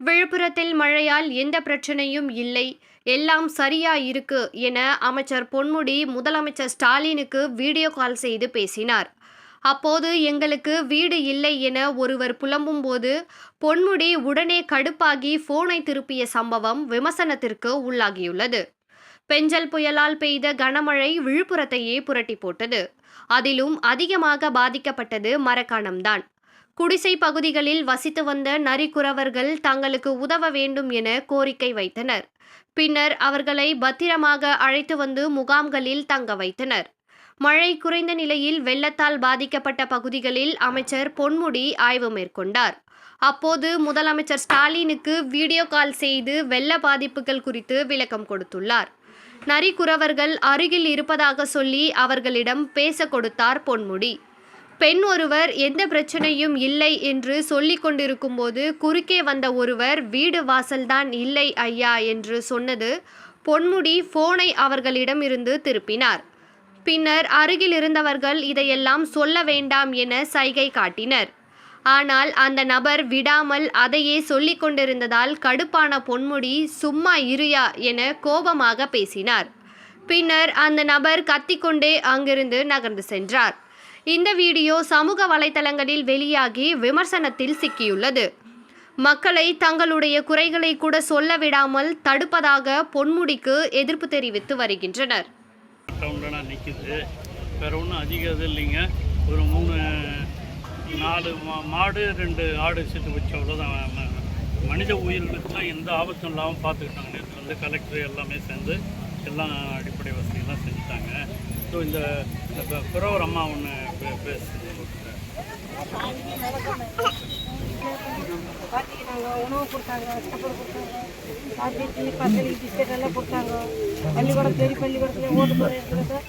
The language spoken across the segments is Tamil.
விழுப்புரத்தில் மழையால் எந்த பிரச்சனையும் இல்லை. எல்லாம் சரியா இருக்கு என அமைச்சர் பொன்முடி முதலமைச்சர் ஸ்டாலினுக்கு வீடியோ கால் செய்து பேசினார். அப்போது எங்களுக்கு வீடு இல்லை என ஒருவர் புலம்பும்போது பொன்முடி உடனே கடுப்பாகி போனை திருப்பிய சம்பவம் விமர்சனத்திற்கு உள்ளாகியுள்ளது. பெஞ்சல் புயலால் பெய்த கனமழை விழுப்புரத்தையே புரட்டி போட்டது. அதிலும் அதிகமாக பாதிக்கப்பட்டது மரக்காணம்தான். குடிசை பகுதிகளில் வசித்து வந்த நரிக்குறவர்கள் தங்களுக்கு உதவ வேண்டும் என கோரிக்கை வைத்தனர். பின்னர் அவர்களை பத்திரமாக அழைத்து வந்து முகாம்களில் தங்க வைத்தனர். மழை குறைந்த நிலையில் வெள்ளத்தால் பாதிக்கப்பட்ட பகுதிகளில் அமைச்சர் பொன்முடி ஆய்வு மேற்கொண்டார். அப்போது முதலமைச்சர் ஸ்டாலினுக்கு வீடியோ கால் செய்து வெள்ள பாதிப்புகள் குறித்து விளக்கம் கொடுத்துள்ளார். நரிக்குறவர்கள் அருகில் இருப்பதாக சொல்லி அவர்களிடம் பேச கொடுத்தார் பொன்முடி. பெண் ஒருவர் எந்த பிரச்சனையும் இல்லை என்று சொல்லிக் கொண்டிருக்கும்போது குறுக்கே வந்த ஒருவர் வீடு வாசல்தான் இல்லை ஐயா என்று சொன்னது. பொன்முடி போனை அவர்களிடம் இருந்து திருப்பினார். பின்னர் அருகில் இருந்தவர்கள் இதையெல்லாம் சொல்ல வேண்டாம் என சைகை காட்டினர். ஆனால் அந்த நபர் விடாமல் அதையே சொல்லிக் கொண்டிருந்ததால் கடுப்பான பொன்முடி சும்மா இருயா என கோபமாக பேசினார். பின்னர் அந்த நபர் கத்திக்கொண்டே அங்கிருந்து நகர்ந்து சென்றார். இந்த வீடியோ சமூக வலைதளங்களில் வெளியாகி விமர்சனத்தில் சிக்கியுள்ளது. மக்களை தங்களுடைய குறைகளை கூட சொல்ல விடாமல் தடுப்பதாக பொன்முடிக்கு எதிர்ப்பு தெரிவித்து வருகின்றனர். வேறு ஒன்றும் அதிகம் இது இல்லைங்க. ஒரு மூணு நாலு மா மாடு ரெண்டு ஆடு சேர்த்து வச்சு அவ்வளோதான் மனித உயிர்களுக்குலாம் எந்த ஆபத்தும் இல்லாமல் பார்த்துக்கிட்டாங்க நேற்று வந்து கலெக்டர் எல்லாமே சேர்ந்து. எல்லாம் அடிப்படை வசதியெல்லாம் செஞ்சுட்டாங்க. ஸோ இந்த புறவர் அம்மா ஒன்று பேசுது உணவு கொடுத்தாங்க சாப்பாடு கொடுத்தாங்க. காஃபி டீ பசலி பிஸ்கட் எல்லாம் கொடுத்தாங்க. பள்ளிக்கூடம் பெரிய பள்ளிக்கூடத்துல ஓட்டு போகிற இடத்துல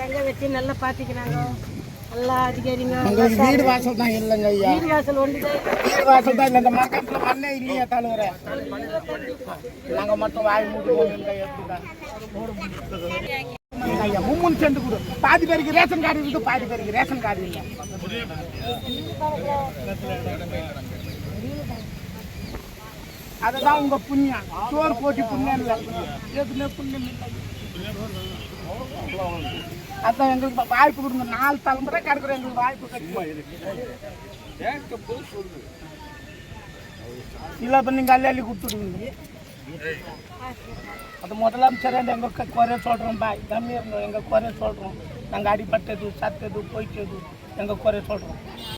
தங்க வச்சு நல்லா பார்த்துக்கினாங்க நல்லா அதிகாரிங்க எங்களுக்கு வீடு வாசல் தான் இல்லைங்க ஐயா. வீடு வாசல் ஒன்று வீடு வாசல் தான் இந்த மார்க்கெட்டில் மண்ணே இல்லையா தலைவர நாங்கள் மட்டும் வாய் மூடி போங்க எப்படிதான் ஐயா மும்முன்னு சென்று கொடு. பாதி பேருக்கு ரேஷன் கார்டு இருக்குது பாதி பேருக்கு ரேஷன் கார்டு இல்லை. அதுதான் உங்க புண்ணியம். சோறு போட்டி புண்ணியம் இல்லை. எதுவுமே புண்ணியம் இல்லை. அதான் எங்களுக்கு வாய்ப்பு கொடுங்க. நாலு தலைமுறை கிடக்குற எங்களுக்கு வாய்ப்பு கிடைக்கும் இல்லை இப்போ நீங்கள் அள்ளி அள்ளி கொடுத்துடுவீங்க ಅದು ಮೊದಲಂಶರೇ ಹೆಂಗೆ ಕೊರೆ ಸೊಲ್ರು ಬಾಯ್ ಗಮ್ಮಿರ್ನು ಹೆಂಗೆ ಕೊರೆ ಸೊಲ್ರು ನಂಗೆ ಅಡಿಪಟ್ಟದು ಸತ್ತದು ಕೊಯ್ತದು ಹೆಂಗೆ ಕೊರೆ ಸೊಲ್ರು